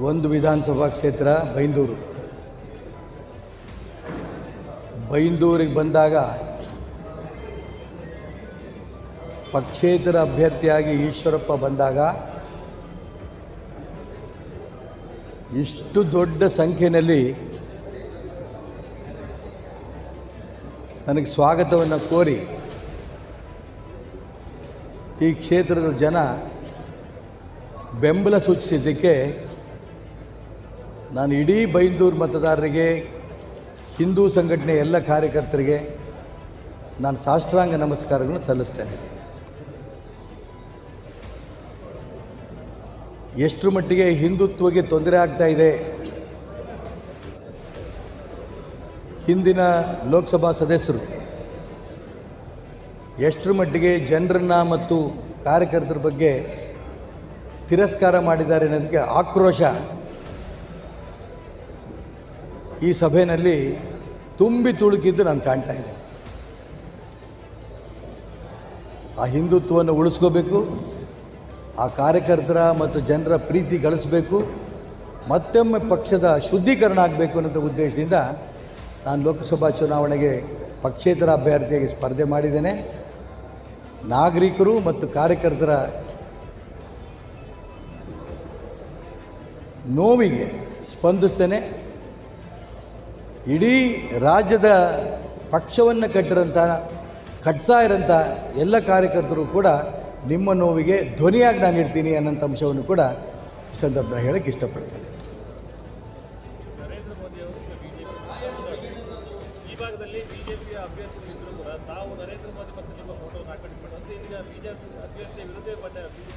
ಒಂದು ವಿಧಾನಸಭಾ ಕ್ಷೇತ್ರ ಬೈಂದೂರು. ಬೈಂದೂರಿಗೆ ಬಂದಾಗ ಪಕ್ಷೇತರ ಅಭ್ಯರ್ಥಿಯಾಗಿ ಈಶ್ವರಪ್ಪ ಬಂದಾಗ ಇಷ್ಟು ದೊಡ್ಡ ಸಂಖ್ಯೆಯಲ್ಲಿ ನನಗೆ ಸ್ವಾಗತವನ್ನು ಕೋರಿ ಈ ಕ್ಷೇತ್ರದ ಜನ ಬೆಂಬಲ ಸೂಚಿಸಿದ್ದಕ್ಕೆ ನಾನು ಇಡೀ ಬೈಂದೂರು ಮತದಾರರಿಗೆ, ಹಿಂದೂ ಸಂಘಟನೆ ಎಲ್ಲ ಕಾರ್ಯಕರ್ತರಿಗೆ ನಾನು ಸಾಷ್ಟಾಂಗ ನಮಸ್ಕಾರಗಳನ್ನು ಸಲ್ಲಿಸ್ತೇನೆ. ಎಷ್ಟರ ಮಟ್ಟಿಗೆ ಹಿಂದುತ್ವಕ್ಕೆ ತೊಂದರೆ ಆಗ್ತಾ ಇದೆ, ಹಿಂದಿನ ಲೋಕಸಭಾ ಸದಸ್ಯರು, ಎಷ್ಟರ ಮಟ್ಟಿಗೆ ಜನರನ್ನು ಮತ್ತು ಕಾರ್ಯಕರ್ತರ ಬಗ್ಗೆ ತಿರಸ್ಕಾರ ಮಾಡಿದ್ದಾರೆ ಅನ್ನೋದಕ್ಕೆ ಆಕ್ರೋಶ. ಈ ಸಭೆಯಲ್ಲಿ ತುಂಬಿ ತುಳುಕಿದ್ದು ನಾನು ಕಾಣ್ತಾ ಇದ್ದೆ ಆ ಹಿಂದುತ್ವವನ್ನು ಉಳಿಸ್ಕೋಬೇಕು, ಆ ಕಾರ್ಯಕರ್ತರ ಮತ್ತು ಜನರ ಪ್ರೀತಿ ಗಳಿಸಬೇಕು, ಮತ್ತೊಮ್ಮೆ ಪಕ್ಷದ ಶುದ್ಧೀಕರಣ ಆಗಬೇಕು ಅನ್ನೋ ಉದ್ದೇಶದಿಂದ ನಾನು ಲೋಕಸಭಾ ಚುನಾವಣೆಗೆ ಪಕ್ಷೇತರ ಅಭ್ಯರ್ಥಿಯಾಗಿ ಸ್ಪರ್ಧೆ ಮಾಡಿದ್ದೇನೆ. ನಾಗರಿಕರು ಮತ್ತು ಕಾರ್ಯಕರ್ತರ ನೋವಿಗೆ ಸ್ಪಂದಿಸ್ತೇನೆ. ಇಡೀ ರಾಜ್ಯದ ಪಕ್ಷವನ್ನು ಕಟ್ಟಿರೋಂಥ ಕಟ್ತಾ ಇರೋಂಥ ಎಲ್ಲ ಕಾರ್ಯಕರ್ತರು ಕೂಡ ನಿಮ್ಮ ನೋವಿಗೆ ಧ್ವನಿಯಾಗಿ ನಾನು ಇರ್ತೀನಿ ಅನ್ನೋಂಥ ಅಂಶವನ್ನು ಕೂಡ ಈ ಸಂದರ್ಭ ಹೇಳಕ್ಕೆ ಇಷ್ಟಪಡ್ತೇನೆ. ತಾವು ನರೇಂದ್ರ ಮೋದಿ ಮತ್ತು ನಿಮ್ಮ ಫೋಟೋವನ್ನು ಹಾಕೊಂಡಿಕೊಂಡು ಈಗ ಬಿಜೆಪಿ ಅಭ್ಯರ್ಥಿಯ ವಿರುದ್ಧ